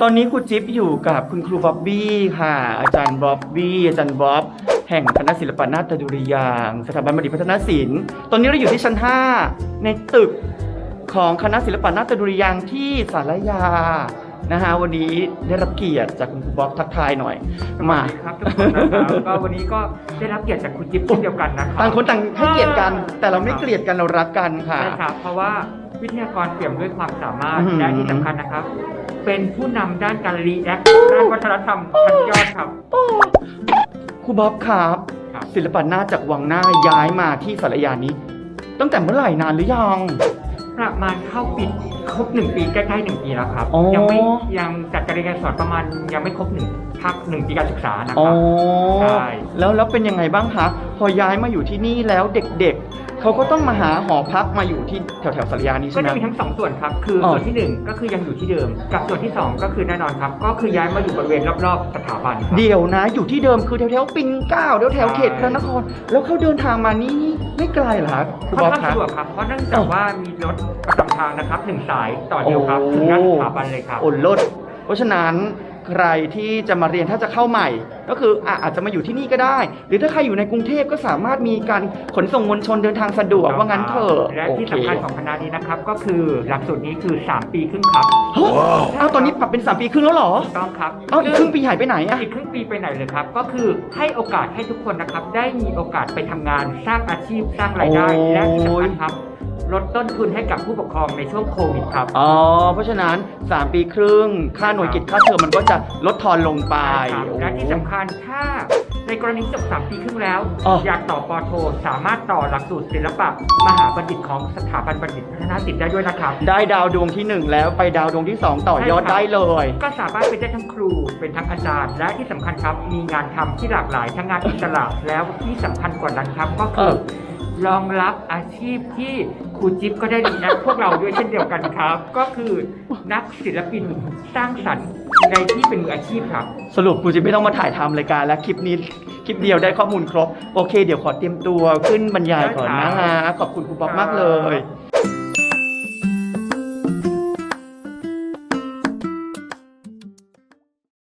ตอนนี้ครูจิ๊บอยู่กับคุณครูบ๊อบบี้ค่ะ อาจารย์บ๊อบบี้อาจารย์บ๊อบแห่งคณะศิลปนาฏดุริยางค์สถาบันบัณฑิตพัฒนศิลป์ ตอนนี้เราอยู่ที่ชั้น 5 ในตึกของคณะศิลปนาฏดุริยางค์ที่สารยานะฮะวันนี้ได้รับเกียรติจากคุณครูบ๊อบทักทายหน่อยมาครับทุกคนนะครับก็วันนี้ก็ได้รับเกียรติจากคุณจิ๊บเช่นเดียวกันนะครับต่างคนต่างให้เกียรติกัน แต่เราไม่เกลียดกันเรารักกันค่ะใช่ครับเพราะว่า วิทยากรเปี่ยมด้วยความสามารถอื้อหือและที่สำคัญนะครับ เป็นผู้นำด้านการรีแอคด้านวัฒนธรรมชั้นยอดครับ ครูบ๊อบครับ ครับ ศิลปนาฏจากวังหน้าย้ายมาที่สารยานี้ ตั้งแต่เมื่อไหร่นานหรือยัง ประมาณเข้าปีครบหนึ่งปีใกล้ๆหนึ่งปีแล้วครับ อ๋อ ยังไม่ยังจัดการเรียนการสอนประมาณยังไม่ครบหนึ่งภาคหนึ่งปีการศึกษานะอ๋คอรับ ใช่ แล้วแล้วเป็นยังไงบ้างคะพอย้ายมาอยู่ที่นี่แล้วเด็กๆ เขาก็ต้องมาหาหอพักมาอยู่ที่แถวแถวๆสารยานี้ก็ใช่ไหม จะมีทั้งสองส่วนครับ คืออ๋อส่วนที่หนึ่งก็คือยังอยู่ที่เดิม กับส่วนที่สองก็คือแน่นอนครับ ก็คือย้ายมาอยู่บริเวณรอบๆสถาบันครับ เดี๋ยวนะ อยู่ที่เดิมคือแถวแถวๆปิ่นเกล้าแถวแถวๆเขตพระนคร แล้วเขาเดินทางมานี่นี่ไม่ไกลเหรอคะครูค่อนบ๊อบข้างคะสะดวกครับ เพราะเนื่องจากว่ามีรถประจำทางนะครับหนึ่งสายต่อเดียวครับโอ้ถึงหน้าสถาบันเลยครับ โอนลดเพราะฉะนั้น ใครที่จะมาเรียนถ้าจะเข้าใหม่ ก็คืออะอาจจะมาอยู่ที่นี่ก็ได้ หรือถ้าใครอยู่ในกรุงเทพก็สามารถมีการขนส่งมวลชนเดินทางสะดวกว่างั้นเถอะและโอที่เคสำคัญของคณะนี้นะครับก็คือหลักสูตรนี้คือ 3 ปีครึ่งครับเฮ้ยอ้าวตอนนี้ปรับเป็น 3 ปีครึ่งแล้วเหรอถูกต้องครับเอ้าอีกครึ่งปีหายไปไหนอะอีกครึ่งปีไปไหนเลยครับ ก็คือให้โอกาสให้ทุกคนนะครับได้มีโอกาสไปทำงานสร้างอาชีพสร้างรายได้โอ้ยและที่สำคัญครับ ลดต้นทุนให้กับผู้ปกครองในช่วงโควิดครับ อ๋อ เพราะฉะนั้น 3 ปีครึ่ง ค่าหน่วยกิจค่าเทอมมันก็จะลดทอนลงไปครับโอ้ และที่สำคัญถ้าในกรณีจบ 3 ปีครึ่งแล้ว อ๋ออยากต่อปอโท สามารถต่อหลักสูตรศิลปะ มหาบัณฑิตของสถาบันบัณฑิตพัฒนาศิลป์ได้ด้วยนะครับ ได้ดาวดวงที่1แล้วไปดาวดวงที่ 2 ต่อยอดใช่ครับได้เลย ก็สามารถเป็นได้ทั้งครู เป็นทั้งอาจารย์ และที่สำคัญครับ มีงานทำที่หลากหลายทั้งงานอิสระแล้วที่สำคัญกว่านั้นครับ ก็คือเออ รองรับอาชีพที่ครูจิ๊บก็ได้ดีนะพวกเราด้วยเช่นเดียวกันครับ ก็คือนักศิลปินสร้างสรรค์ในที่เป็นมืออาชีพครับ สรุปกูจะไม่ต้องมาถ่ายทำรายการแล้วคลิปนี้คลิปเดียวได้ข้อมูลครบ โอเค เดี๋ยวขอเตรียมตัวขึ้นบรรยายก่อนนะฮะขอบคุณครูป๊อบมากเลย